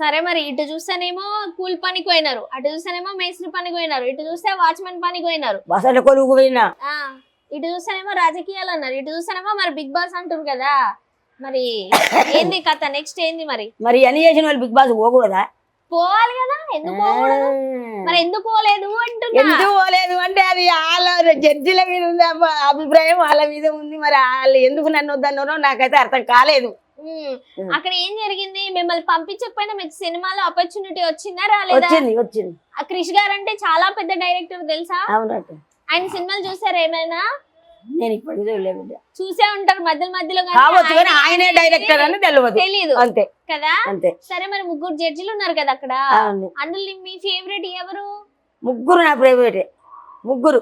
సరే మరి ఇటు చూస్తేనేమో కూల్ పనికి పోయినారు. అటు చూస్తేనేమో మేస్త్రి పనికి పోయినారు. ఇటు చూస్తే వాచ్మెన్ పనికి పోయినారు. బసల కొలుగు పోయినా? ఆ ఇటు చూస్తేనేమో రాజకీయాలు అన్నారు. ఇటు చూస్తేనేమో మరి బిగ్ బాస్ అంటారు కదా. మరి ఏంది కథ? నెక్స్ట్ ఏంది మరి? మరి అన్ని చేసిన వాళ్ళు బిగ్ బాస్ పోకూడదా? పోవాలి కదా. ఎందుకు పోకూడదు? మరి ఎందుకు పోలేదు అంటున్నా? ఎందుకు పోలేదు అంటే అది వాళ్ళ జడ్జిల మీద ఉంది అబ్బా, అభిప్రాయం వాళ్ళ మీద ఉంది. మరి వాళ్ళు ఎందుకు నన్ను వద్దన్నారో నాకైతే అర్థం కాలేదు. అక్కడ ఏం జరిగింది? మిమ్మల్ని పంపించకపోయినా మీకు సినిమాలో ఆపర్చునిటీ వచ్చిందా రాలేదా? వచ్చింది వచ్చింది. ఆ క్రిష్ గారు అంటే చాలా పెద్ద డైరెక్టర్ తెలుసా? ఆయన సినిమాలు చూసారా ఏమైనా? నేను చూడలేదు. బిడ్డ. చూసే ఉంటారు మధ్యలో మధ్యలో కానీ కావచ్చు కానీ ఆయన ఆయనే అనేది డైరెక్టర్ అని తెలియదు తెలీదు. అంతే. కదా? అంతే. సరే మరి ముగ్గురు జడ్జిలు ఉన్నారు కదా అక్కడ? అవును. అందులో మీ ఫేవరెట్ ఎవరు? ముగ్గురు నా ప్రైవేటే ముగ్గురు.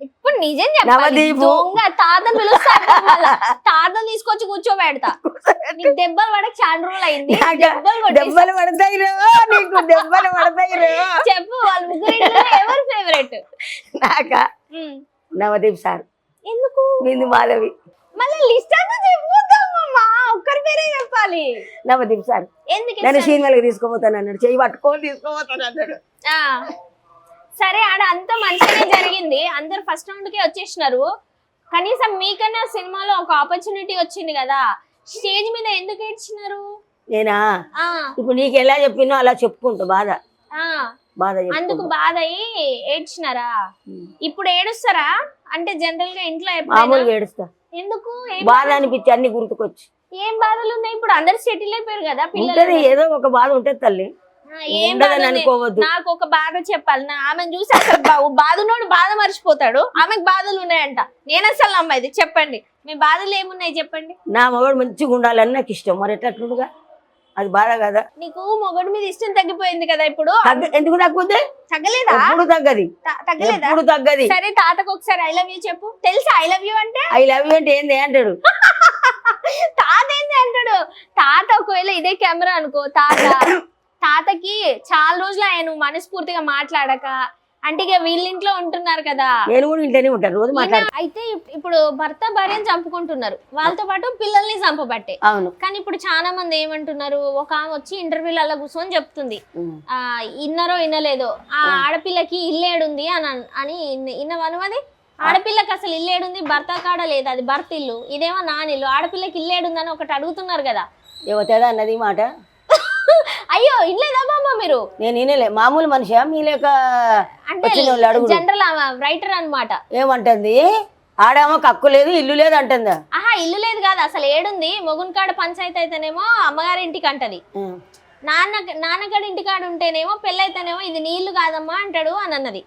ఇప్పుడు నిజం చెప్పాలి. నవదీపు. దొంగ తాతను పిలుస్తాడు. తాతను తీసుకొచ్చి కూర్చోబెడతా. నీకు దెబ్బలు పడక చాలా రోజులు అయింది. దెబ్బలు పడతాయి నీకు దెబ్బలు పడతాయి చెప్పు వాళ్ళ ముగ్గురు ఎవరు ఫేవరెట్ నాక నవదీప్ సార్. ఎందుకు? బిందు మాధవి. మళ్ళీ లిస్ట్ అంతా చెప్పుతామమ్మా ఒక్కరి పేరే చెప్పాలి. నవదీప్ సార్. ఎందుకు ఇష్టం? సినిమాలకు తీసుకోపోతాను అన్నాడు చెయ్యి పట్టుకొని తీసుకోపోతాను అన్నాడు. సరే ఆడ అంత మంచిగానే జరిగింది. అందరు ఫస్ట్ రౌండ్కి వచ్చేసినారు. కనీసం మీకన్నా సినిమాలో ఒక ఆపర్చునిటీ వచ్చింది కదా. స్టేజ్ మీద ఎందుకు ఏడ్చినారు? నేనా? ఆ. ఇప్పుడు నీకు ఎలా చెప్పినో అలా చెప్పుకుంటా బాధ. బాధ అందుకు బాధ అయ్యి ఏడ్చినారా ఇప్పుడు ఏడుస్తారా? అంటే జనరల్గా ఇంట్లో మామూలుగా ఏడుస్తా. ఎందుకు? బాధ అనిపించి అన్ని గుర్తుకొచ్చి. ఏం బాధలు ఉన్నాయి? ఇప్పుడు అందరు సెటిల్ అయిపోయారు కదా పిల్లలు ఏదో ఒక బాధ ఉంటది తల్లి. ఉండదని ఉన్నాయి? అనుకోవద్దు. నాకు ఒక బాధ చెప్పాలి. నా ఆమెను చూసి అసలు బాధునోడు బాధ మర్చిపోతాడు. ఆమెకు బాధలు ఉన్నాయంట. నేను అసలు నమ్మది. చెప్పండి. మీ బాధలు ఏమున్నాయి చెప్పండి? నా మగడు మంచిగా ఉండాలని నాకు ఇష్టం. మరి ఎట్లట్లుగా అది బాధ కదా? నీకు మొగడు మీద ఇష్టం తగ్గిపోయింది కదా ఇప్పుడు? ఎందుకు తగ్గుద్ది? తగ్గలేదా? తగ్గది. తగ్గలేదా? తగ్గది. సరే తాతకు ఒకసారి ఐ లవ్ యూ చెప్పు. తెలుసా ఐ లవ్ యూ అంటే? ఐ లవ్ యూ అంటే ఏంది అంటాడు? తాత ఏంది అంటాడు? తాత ఒకవేళ ఇదే కెమెరా అనుకో తాత తాతకి చాలా రోజులు ఆయన మనస్ఫూర్తిగా మాట్లాడక అంటే ఇక వీళ్ళింట్లో ఉంటున్నారు కదా. నేను కూడా ఇంట్లోనే ఉంటాను రోజు మాట్లాడు ఈయన అయితే ఇప్- ఇప్పుడు భర్త భార్యను చంపుకుంటున్నారు. వాళ్ళతో పాటు పిల్లల్ని చంపబట్టే. అవును. కానీ ఇప్పుడు చాలా మంది ఏమంటున్నారు ఒక ఆమె వచ్చి ఇంటర్వ్యూలు అలా కూర్చొని చెప్తుంది. ఆ ఇన్నరో ఇన్నలేదో ఆ ఆడపిల్లకి ఇల్లేడుంది అని అన్- అని ఇన్న- ఇన్నవనుమది ఆడపిల్లకి అసలు ఇల్లేడుంది భర్త కాడ లేదు? అది భర్త ఇల్లు ఇదేమో నానిల్లు ఆడపిల్లకి ఇల్లేడుందని ఒకటి అడుగుతున్నారు కదా. అన్నది మాట? అయ్యో బామ్మ మీరు? నేను వినలే మామూలు మనిషా మీ లేక అంటే జనరల్ రైటర్ అన్నమాట. ఏమంటుంది? ఆడామో కక్కు లేదు ఇల్లు లేదు అంటుందా. ఆహా ఇల్లు లేదు కాదు అసలు ఏడుంది. మొగున్ కాడ పంచాయతీ అయితేనేమో అమ్మగారి ఇంటికి అంటది. నాన్న నాన్నగారి ఇంటికాడ ఉంటేనేమో పెళ్ళైతేనేమో ఇది నీళ్ళు కాదమ్మా అంటాడు అని అన్నది.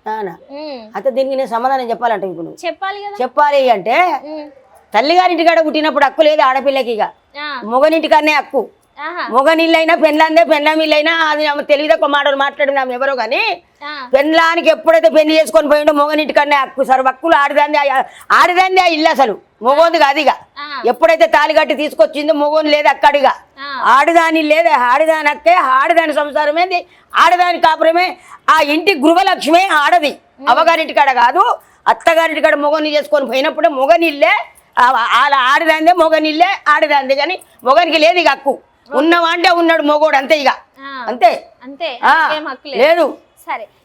అయితే దీనికి నేను సమాధానం చెప్పాలంటే ఇప్పుడు. చెప్పాలి కదా. చెప్పాలి అంటే ఉమ్, తల్లిగారింటి కాడ పుట్టినప్పుడు హక్కు లేదు ఆడపిల్లకి ఇక. ఆ, మొగనింటికన్నే హక్కు. ఆహా, మొగనిల్లైనా పెళ్ళందే పెళ్ళమిల్లైనా అది ఆమె తక్కువ మాటలు మాట్లాడింది ఆమె ఎవరో కానీ ఆ, పెళ్ళానికి ఎప్పుడైతే పెళ్ళి చేసుకొని పోయిండో మొగనింటికన్నే హక్కు సరే హక్కులు ఆడిదాంది ఆడిదాంది ఆ ఇల్లు అసలు. మొగోంది కాదు ఇక. ఎప్పుడైతే తాలి కట్టి తీసుకొచ్చిందో మొగోని లేదు అక్కడిగా ఆడదాని లేదా ఆడదాని అక్కే ఆడదాని సంసారమేంది? ఆడదాని కాపురమే. ఆ ఇంటి గృహలక్ష్మే ఆడది. అవగారింటి కాడ కాదు అత్తగారింటి కాడ మొగని చేసుకొని పోయినప్పుడే మొగనిల్లే వాళ్ళ ఆడదాందే మొగనిల్లే ఆడదాందే కానీ మొగనికి లేదు ఇక హక్కు. ఉన్నవాంటే ఉన్నాడు మొగోడు అంతే ఇక. అంతే. అంతే. లేదు. సరే.